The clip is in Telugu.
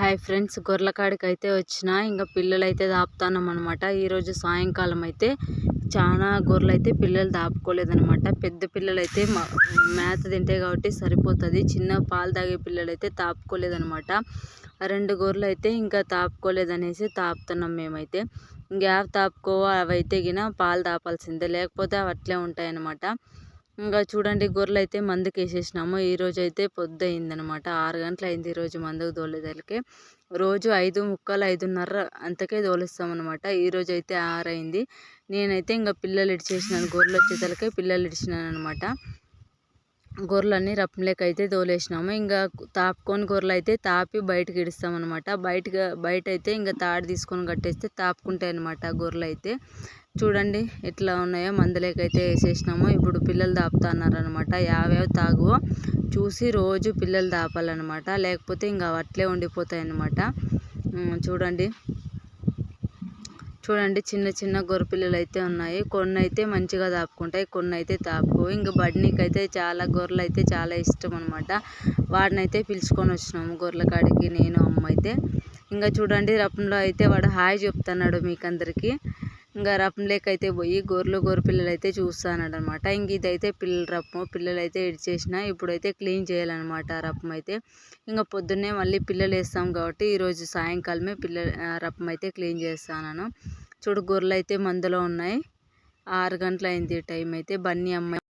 హాయ్ ఫ్రెండ్స్ గొర్రెల కాడికి అయితే వచ్చిన ఇంకా పిల్లలు అయితే అనమాట ఈరోజు సాయంకాలం అయితే చాలా గొర్రెలు అయితే పిల్లలు దాపుకోలేదనమాట. పెద్ద పిల్లలు అయితే మేత తింటాయి కాబట్టి సరిపోతుంది. చిన్న పాలు తాగే పిల్లలు అయితే తాపుకోలేదనమాట. రెండు గొర్రెలు అయితే ఇంకా తాపుకోలేదనేసి తాపుతున్నాం మేమైతే. ఇంకా గ్యాప్ అవి అవైతే గిన పాలు తాపాల్సిందే. లేకపోతే అవి అట్లే ఉంటాయన్నమాట ఇంకా చూడండి గొర్రెలు అయితే వేసేసినాము ఈరోజు అయితే పొద్దు అయిందనమాట ఆరు గంటలు అయింది ఈరోజు మందుకు తోలేదలకే. రోజు ఐదు ముక్కలు ఐదున్నర అంతకే తోలిస్తామన్నమాట ఈరోజు అయితే ఆరు అయింది నేనైతే ఇంకా పిల్లలు ఇడిచేసినాను గొర్రెలు వచ్చేసరికి పిల్లలు ఇడిచినాను అనమాట గొర్రెలన్నీ రప్పంలోకి అయితే తోలేసినాము. ఇంకా తాపుకొని గొర్రెలు అయితే తాపి బయటకి ఇడుస్తామన్నమాట. బయటగా బయట అయితే ఇంకా తాడు తీసుకొని కట్టేస్తే తాపుకుంటాయి అనమాట గొర్రెలు అయితే చూడండి ఎట్లా ఉన్నాయో మందలేకైతే వేసేసినాము. ఇప్పుడు పిల్లలు తాపుతున్నారనమాట యావ్యావ తాగువో చూసి రోజు పిల్లలు తాపాలన్నమాట. లేకపోతే ఇంకా అట్లే ఉండిపోతాయి అన్నమాట చూడండి. చూడండి చిన్న చిన్న గొర్రెపిల్లలు అయితే ఉన్నాయి. కొన్ని అయితే మంచిగా తాపుకుంటాయి కొన్ని అయితే తాపుకో ఇంకా బడ్నీకి అయితే చాలా గొర్రెలు అయితే చాలా ఇష్టం అనమాట వాడిని అయితే పిలుచుకొని వచ్చినాము గొర్రెల కాడికి నేను అమ్మ అయితే ఇంకా చూడండి రపంలో అయితే వాడు హాయ్ చెప్తున్నాడు మీకు అందరికీ ఇంకా రపంలోకి అయితే పోయి గొర్రెలు గొర్రె పిల్లలు అయితే చూస్తానమాట అనమాట ఇంక ఇదైతే పిల్లల రపం పిల్లలు అయితే ఇడిచేసిన ఇప్పుడైతే క్లీన్ చేయాలన్నమాట రపం అయితే ఇంకా పొద్దున్నే మళ్ళీ పిల్లలు వేస్తాం కాబట్టి ఈరోజు సాయంకాలమే పిల్లల రపం అయితే క్లీన్ చేస్తాను చూడు గొర్రెలు అయితే మందులో ఉన్నాయి. ఆరు గంటలు అయింది టైం అయితే. బన్నీ అమ్మాయి